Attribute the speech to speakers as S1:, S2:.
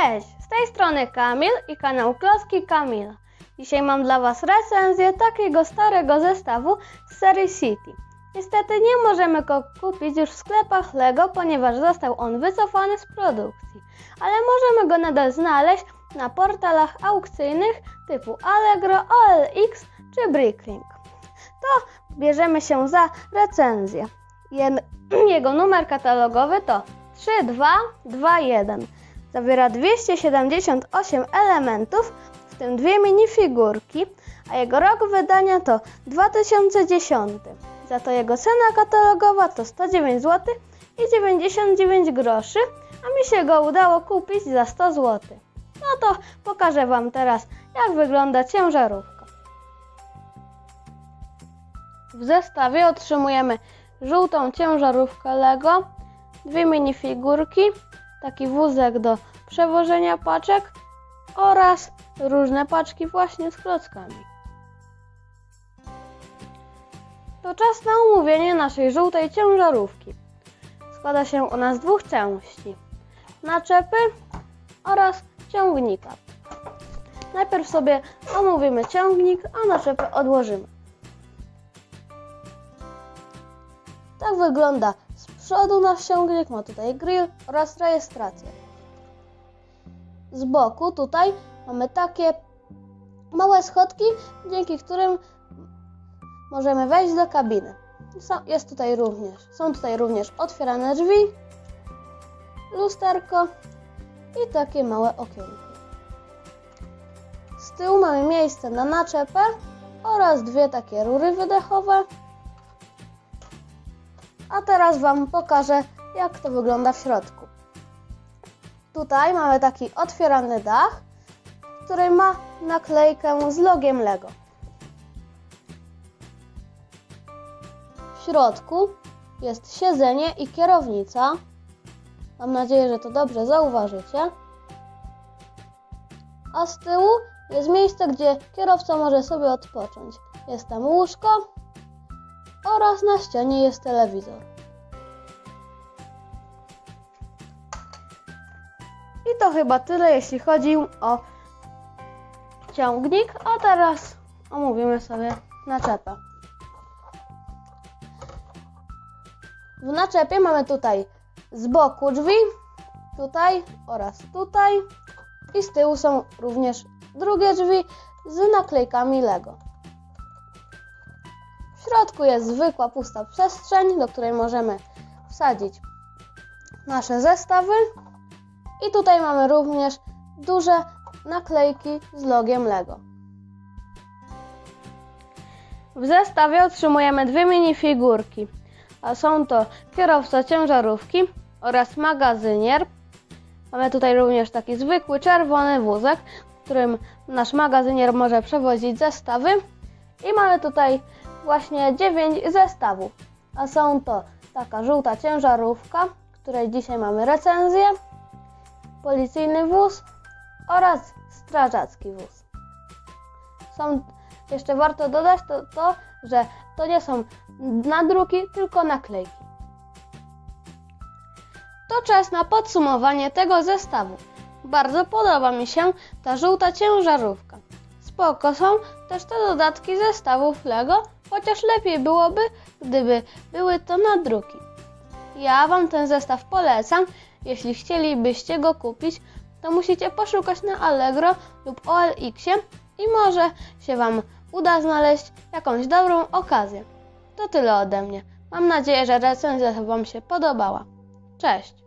S1: Cześć, z tej strony Kamil i kanał Klocki Kamila. Dzisiaj mam dla Was recenzję takiego starego zestawu z serii City. Niestety nie możemy go kupić już w sklepach LEGO, ponieważ został on wycofany z produkcji, ale możemy go nadal znaleźć na portalach aukcyjnych typu Allegro, OLX czy Bricklink. To bierzemy się za recenzję. Jego numer katalogowy to 3221. Zawiera 278 elementów, w tym dwie minifigurki, a jego rok wydania to 2010. Za to jego cena katalogowa to 109 zł i 99 groszy, a mi się go udało kupić za 100 zł. No to pokażę Wam teraz, jak wygląda ciężarówka. W zestawie otrzymujemy żółtą ciężarówkę Lego, dwie minifigurki, taki wózek do przewożenia paczek oraz różne paczki właśnie z klockami. To czas na omówienie naszej żółtej ciężarówki. Składa się ona z dwóch części: naczepy oraz ciągnika. Najpierw sobie omówimy ciągnik, a naczepy odłożymy. Tak wygląda przodu nasz ciągnik, ma tutaj grill oraz rejestrację. Z boku tutaj mamy takie małe schodki, dzięki którym możemy wejść do kabiny. Jest tutaj również, są tutaj również otwierane drzwi, lusterko i takie małe okienko. Z tyłu mamy miejsce na naczepę oraz dwie takie rury wydechowe. A teraz Wam pokażę, jak to wygląda w środku. Tutaj mamy taki otwierany dach, który ma naklejkę z logiem Lego. W środku jest siedzenie i kierownica. Mam nadzieję, że to dobrze zauważycie. A z tyłu jest miejsce, gdzie kierowca może sobie odpocząć. Jest tam łóżko oraz na ścianie jest telewizor. I to chyba tyle, jeśli chodzi o ciągnik. A teraz omówimy sobie naczepę. W naczepie mamy tutaj z boku drzwi, tutaj oraz tutaj. I z tyłu są również drugie drzwi z naklejkami Lego. Środku jest zwykła pusta przestrzeń, do której możemy wsadzić nasze zestawy. I tutaj mamy również duże naklejki z logiem Lego. W zestawie otrzymujemy dwie minifigurki, a są to kierowca ciężarówki oraz magazynier. Mamy tutaj również taki zwykły czerwony wózek, którym nasz magazynier może przewozić zestawy. I mamy tutaj właśnie 9 zestawów, a są to taka żółta ciężarówka, której dzisiaj mamy recenzję, policyjny wóz oraz strażacki wóz. Są, jeszcze warto dodać to, to, że to nie są nadruki, tylko naklejki. To czas na podsumowanie tego zestawu. Bardzo podoba mi się ta żółta ciężarówka. Spoko są też te dodatki zestawów Lego, chociaż lepiej byłoby, gdyby były to nadruki. Ja Wam ten zestaw polecam. Jeśli chcielibyście go kupić, to musicie poszukać na Allegro lub OLX-ie i może się Wam uda znaleźć jakąś dobrą okazję. To tyle ode mnie. Mam nadzieję, że recenzja Wam się podobała. Cześć!